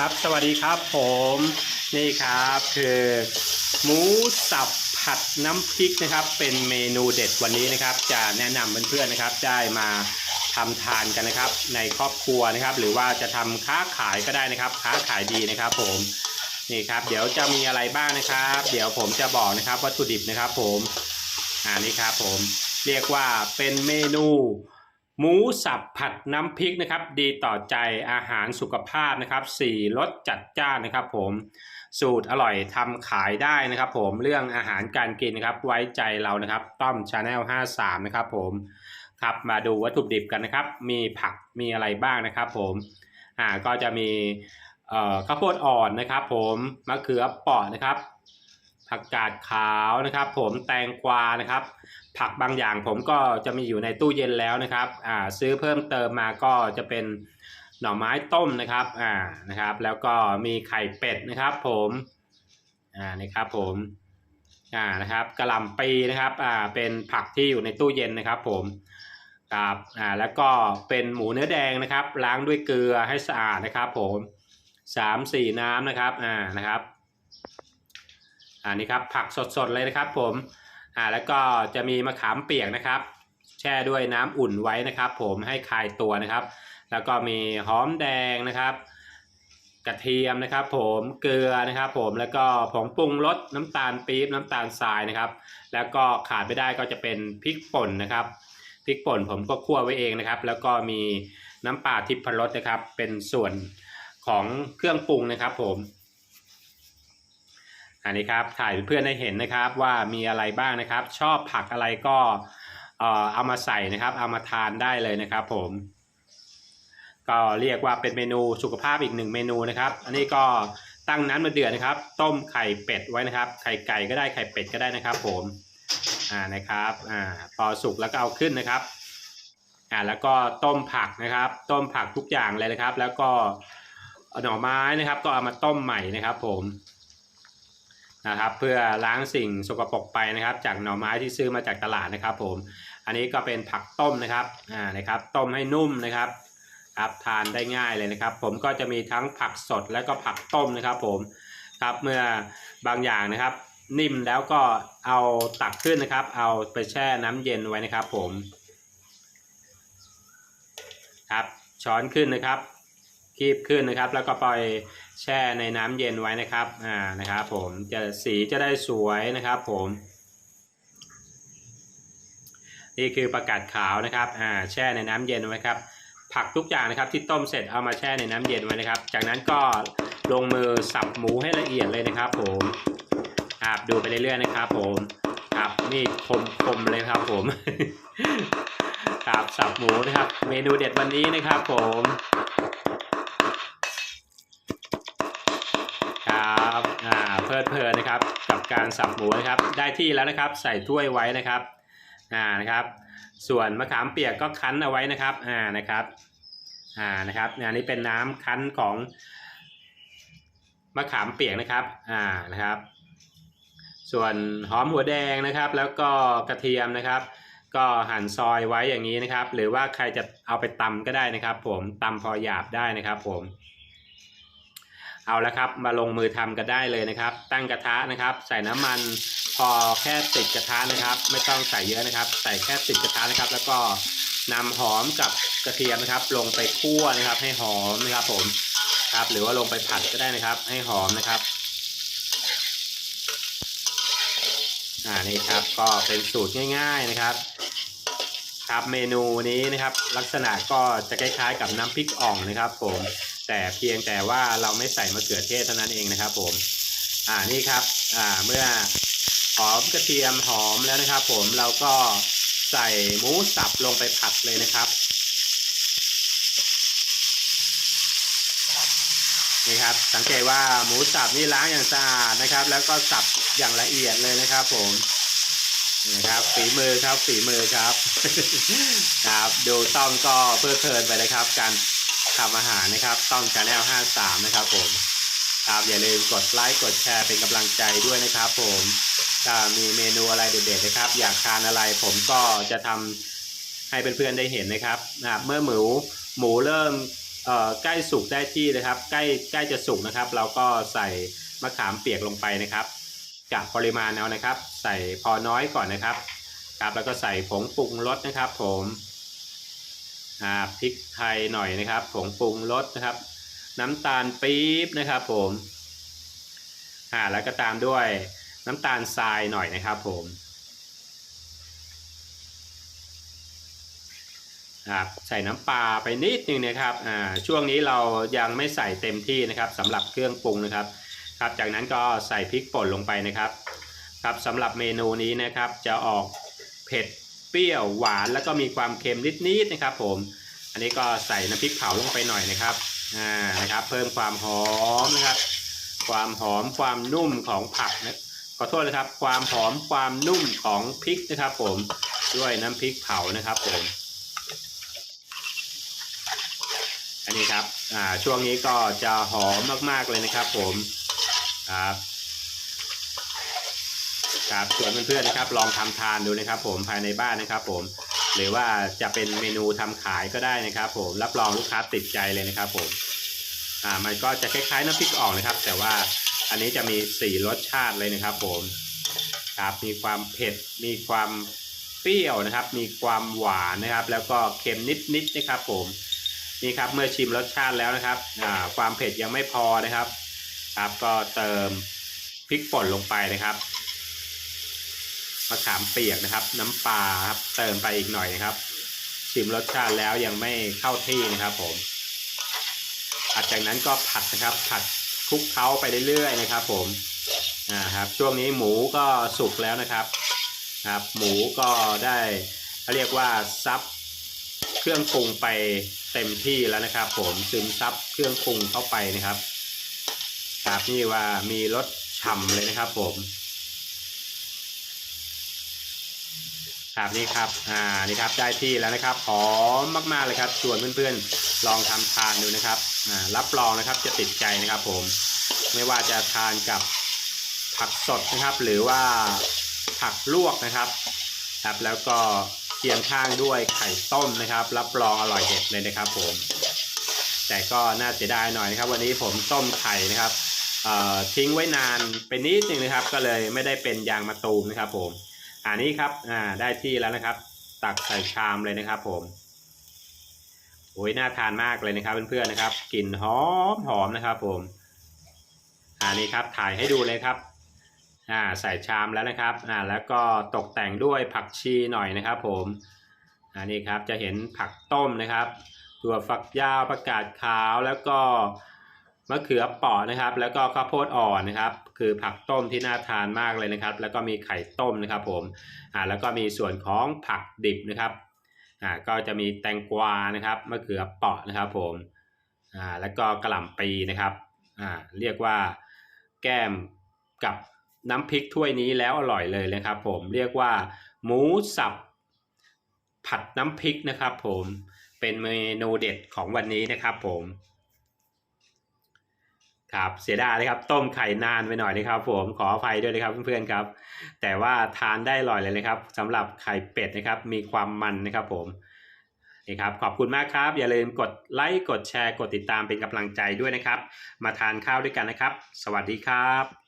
ครับสวัสดีครับผมนี่ครับคือหมูสับผัดน้ำพริกนะครับ เป็นเมนูเด็ดวันนี้นะครับ จะแนะนำเพื่อนๆนะครับได้มาทำทานกันนะครับ ในครอบครัวนะครับ หรือว่าจะทำค้าขายก็ได้นะครับ ค้าขายดีนะครับ ผมนี่ครับ เดี๋ยวจะมีอะไรบ้างนะครับ เดี๋ยวผมจะบอกนะครับวัตถุดิบนะครับ ผมอ่านี่ครับ ผมเรียกว่าเป็นเมนู หมูสับผัดน้ำพริกนะครับ ดีต่อใจอาหารสุขภาพนะครับสี่รสจัดจ้านนะครับ ผมสูตรอร่อยทำขายได้นะครับ ผมเรื่องอาหารการกินนะครับ ไว้ใจเรานะครับ ต้อมชาแนล53นะครับ ผมครับมาดูวัตถุดิบกันนะครับ มีผักมีอะไรบ้างนะครับ ผมอ่าก็จะมีข้าวโพดอ่อนนะครับ ผมมะเขือเปราะนะครับ ผักกาดขาวนะครับ ผมแตงกวานะครับ ผักบางอย่างผมก็จะมีอยู่ในตู้เย็นแล้วนะครับอ่าซื้อเพิ่มเติมมาก็จะเป็นหน่อไม้ต้มนะครับอ่านะครับ แล้วก็มีไข่เป็ดนะครับ ผมอ่านี่ครับผมอ่านะครับกระหล่ำปีนะครับอ่าเป็นผักที่อยู่ในตู้เย็นนะครับ ผมครับอ่าแล้วก็เป็นหมูเนื้อแดงนะครับ ล้างด้วยเกลือให้สะอาดนะครับ ผมสามสี่น้ำนะครับอ่านะครับ อ่านี่ครับผักสดๆเลยนะครับ ผมอ่าแล้วก็จะมีมะขามเปียกนะครับ แช่ด้วยน้ำอุ่นไว้นะครับ ผมให้คลายตัวนะครับ แล้วก็มีหอมแดงนะครับ กระเทียมนะครับ ผมเกลือนะครับ ผมแล้วก็ผงปรุงรสน้ำตาลปี๊บน้ำตาลทรายนะครับ แล้วก็ขาดไม่ได้ก็จะเป็นพริกป่นนะครับพริกป่นผมก็คั่วไว้เองนะครับ แล้วก็มีน้ำปลาทิพรสนะครับ เป็นส่วนของเครื่องปรุงนะครับ ผม อันนี้ครับถ่ายเพื่อนได้เห็นนะครับว่ามีอะไรบ้างนะครับ ชอบผักอะไรก็เอ่อเอามาใส่นะครับ เอามาทานได้เลยนะครับผม ก็เรียกว่าเป็นเมนูสุขภาพอีกหนึ่งเมนูนะครับ อันนี้ก็ตั้งน้ำมาเดือดนะครับ ต้มไข่เป็ดไว้นะครับ ไข่ไก่ก็ได้ไข่เป็ดก็ได้นะครับผมอ่านะครับอ่าพอสุกแล้วก็เอาขึ้นนะครับอ่าแล้วก็ต้มผักนะครับ ต้มผักทุกอย่างเลยนะครับ แล้วก็หน่อไม้นะครับ ก็เอามาต้มใหม่นะครับ ผม นะครับ เพื่อล้างสิ่งสกปรกไปนะครับ จากหน่อไม้ที่ซื้อมาจากตลาดนะครับผม อันนี้ก็เป็นผักต้มนะครับอ่านะครับ ต้มให้นุ่มนะครับครับทานได้ง่ายเลยนะครับ ผมก็จะมีทั้งผักสดและก็ผักต้มนะครับ ผมครับเมื่อบางอย่างนะครับ นิ่มแล้วก็เอาตักขึ้นนะครับ เอาไปแช่น้ำเย็นไว้นะครับ ผม ครับช้อนขึ้นนะครับ คีบขึ้นนะครับ แล้วก็ปล่อยแช่ในน้ำเย็นไว้นะครับอ่านะครับผมจะสีจะได้สวยนะครับผมนี่คือประกาศขาวนะครับอ่าแช่ในน้ำเย็นไว้ครับ ผักทุกอย่างนะครับที่ต้มเสร็จเอามาแช่ในน้ำเย็นไว้นะครับ จากนั้นก็ลงมือสับหมูให้ละเอียดเลยนะครับ ผมครับดูไปเรื่อยๆนะครับ ผมครับนี่คมคมเลยครับ ผมครับสับหมูนะครับ เมนูเด็ดวันนี้นะครับ ผม นะครับ กับการสับหมูนะครับ ได้ที่แล้วนะครับ ใส่ถ้วยไว้นะครับอ่านะครับ ส่วนมะขามเปียกก็คั้นเอาไว้นะครับอ่านะครับอ่านะครับอันนี้เป็นน้ำคั้นของมะขามเปียกนะครับอ่านะครับ ส่วนหอมหัวแดงนะครับ แล้วก็กระเทียมนะครับ ก็หั่นซอยไว้อย่างนี้นะครับ หรือว่าใครจะเอาไปตำก็ได้นะครับ ผมตำพอหยาบได้นะครับ ผม เอาละครับมาลงมือทำกันได้เลยนะครับ ตั้งกระทะนะครับ ใส่น้ำมันพอแค่ติดกระทะนะครับ ไม่ต้องใส่เยอะนะครับ ใส่แค่ติดกระทะนะครับ แล้วก็นำหอมกับกระเทียมนะครับ ลงไปคั่วนะครับ ให้หอมนะครับผมครับหรือว่าลงไปผัดก็ได้นะครับ ให้หอมนะครับอ่านี่ครับก็เป็นสูตรง่าย ๆนะครับครับเมนูนี้นะครับ ลักษณะก็จะคล้ายๆกับน้ำพริกอ่องนะครับผม แต่เพียงแต่ว่าเราไม่ใส่มะเขือเทศเท่านั้นเองนะครับผมอ่านี่ครับอ่าเมื่อหอมกระเทียมหอมแล้วนะครับ ผมเราก็ใส่หมูสับลงไปผัดเลยนะครับนี่ครับสังเกตว่าหมูสับนี่ล้างอย่างสะอาดนะครับ แล้วก็สับอย่างละเอียดเลยนะครับ ผมนี่ครับฝีมือครับฝีมือครับครับดูต้องก็เพลิดเพลินไปนะครับ การ ทำอาหารนะครับ ต้องชาแนล53 นะครับผมครับอย่าลืมกดไลค์กดแชร์เป็นกำลังใจด้วยนะครับ ผมถ้ามีเมนูอะไรเด็ดๆนะครับ อยากทานอะไรผมก็จะทำให้เพื่อนๆได้เห็นนะครับนะเมื่อหมูหมูเริ่มใกล้สุกได้ที่นะครับ ใกล้ใกล้จะสุกนะครับ เราก็ใส่มะขามเปียกลงไปนะครับกะปริมาณเอานะครับ ใส่พอน้อยก่อนนะครับครับแล้วก็ใส่ผงปรุงรสนะครับ ผม พริกไทยหน่อยนะครับผงปรุงรสนะครับ น้ำตาลปี๊บนะครับผมอ่าแล้วก็ตามด้วยน้ำตาลทรายหน่อยนะครับผมครับใส่น้ำปลาไปนิดนึงนะครับอ่าช่วงนี้เรายังไม่ใส่เต็มที่นะครับสำหรับเครื่องปรุงนะครับ ครับจากนั้นก็ใส่พริกป่นลงไปนะครับ ครับสำหรับเมนูนี้นะครับจะออกเผ็ด ปรี้ยวหวานแล้วก็มีความเค็มนิดๆนะครับ ผม อันนี้ก็ใส่น้ำพริกเผาลงไปหน่อยนะครับอ่านะครับ เพิ่มความหอมนะครับ ความหอมความนุ่มของผักนะขอโทษนะครับ ความหอมความนุ่มของพริกนะครับ ผมด้วยน้ำพริกเผานะครับ ผม อันนี้ครับอ่าช่วงนี้ก็จะหอมมากๆเลยนะครับ ผมครับ ครับส่วนเพื่อนๆนะครับ ลองทำทานดูนะครับ ผมภายในบ้านนะครับ ผม หรือว่าจะเป็นเมนูทำขายก็ได้นะครับ ผมรับรองลูกค้าติดใจเลยนะครับ ผม อ่า มันก็จะคล้ายๆน้ำพริกอ่องนะครับ แต่ว่าอันนี้จะมีสี่รสชาติเลยนะครับ ผมครับมีความเผ็ดมีความเปรี้ยวนะครับ มีความหวานนะครับ แล้วก็เค็มนิดๆนะครับ ผมนี่ครับเมื่อชิมรสชาติแล้วนะครับอ่าความเผ็ดยังไม่พอนะครับ ครับก็เติมพริกป่นลงไปนะครับ มะขามเปียกนะครับ น้ำปลาครับเติมไปอีกหน่อยนะครับ ชิมรสชาติแล้วยังไม่เข้าที่นะครับ ผมหลังจากนั้นก็ผัดนะครับ ผัดคลุกเคล้าไปเรื่อยๆนะครับ ผมอ่าครับ ช่วงนี้หมูก็สุกแล้วนะครับครับ หมูก็ได้เขาเรียกว่าซับเครื่องปรุงไปเต็มที่แล้วนะครับ ผมซึมซับเครื่องปรุงเข้าไปนะครับครับนี่ว่ามีรสฉ่ำเลยนะครับ ผม ครับนี่ครับอ่านี่ครับได้ที่แล้วนะครับหอมมากๆเลยครับส่วนเพื่อนๆลองทำทานดูนะครับอ่ารับรองนะครับจะติดใจนะครับ ผมไม่ว่าจะทานกับผักสดนะครับ หรือว่าผักลวกนะครับครับแล้วก็เคียงข้างด้วยไข่ต้มนะครับ รับรองอร่อยเด็ดเลยนะครับ ผม แต่ก็น่าเสียดายหน่อยนะครับ วันนี้ผมต้มไข่นะครับเอ่อทิ้งไว้นานไปนิดนึงนะครับ ก็เลยไม่ได้เป็นยางมะตูมนะครับ ผม อันนี้ครับอ่าได้ที่แล้วนะครับ ตักใส่ชามเลยนะครับ ผมโอ้ยน่าทานมากเลยนะครับเพื่อนๆนะครับกลิ่นหอมหอมนะครับ ผมอันนี้ครับถ่ายให้ดูเลยครับอ่าใส่ชามแล้วนะครับอ่าแล้วก็ตกแต่งด้วยผักชีหน่อยนะครับ ผมอันนี้ครับจะเห็นผักต้มนะครับถั่วฝักยาวประกาศขาวแล้วก็ มะเขือเปาะนะครับ แล้วก็ข้าวโพดอ่อนนะครับ คือผักต้มที่น่าทานมากเลยนะครับ แล้วก็มีไข่ต้มนะครับผมอ่าแล้วก็มีส่วนของผักดิบนะครับอ่าก็จะมีแตงกวานะครับมะเขือเปาะนะครับผมอ่าแล้วก็กระหล่ำปีนะครับอ่าเรียกว่าแก้มกับน้ำพริกถ้วยนี้แล้วอร่อยเลยนะครับ ผมเรียกว่า หมูสับผัดน้ำพริกนะครับ ผมเป็นเมนูเด็ดของวันนี้นะครับ ผม ครับเสียดายเลยครับ ต้มไข่นานไปหน่อยนะครับ ผมขออภัยด้วยนะครับเพื่อนๆครับ แต่ว่าทานได้อร่อยเลยนะครับสำหรับไข่เป็ดนะครับ มีความมันนะครับผมนี่ครับขอบคุณมากครับ อย่าลืมกดไลค์กดแชร์กดติดตามเป็นกำลังใจด้วยนะครับ มาทานข้าวด้วยกันนะครับ สวัสดีครับ